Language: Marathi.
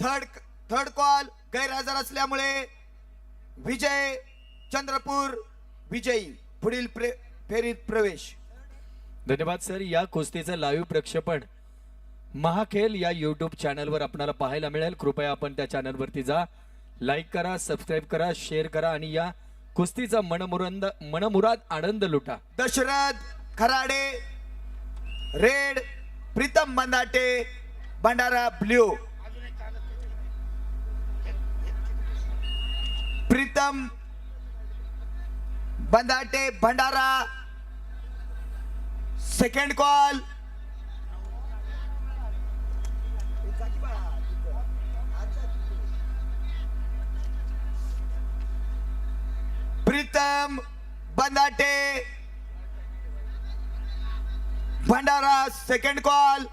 थर्ड थर्ड कॉल गैरहजर असल्यामुळे विजय चंद्रपूर विजयी पुढील प्रे- फेरीत प्रवेश. धन्यवाद सर या कुस्तीचं लाईव्ह प्रक्षेपण महाखेल या युट्यूब चॅनलवर आपल्याला पाहायला मिळेल. कृपया आपण त्या चॅनलवरती जा. लाईक करा सबस्क्राईब करा शेअर करा आणि या कुस्तीचा मनमुरंद मनमुराद आनंद लुटा. Dashrath Kharade red Pritam Bandate Bhandara blue. Pritam Bandate Bhandara second call Pritam Bandate Bhandara second call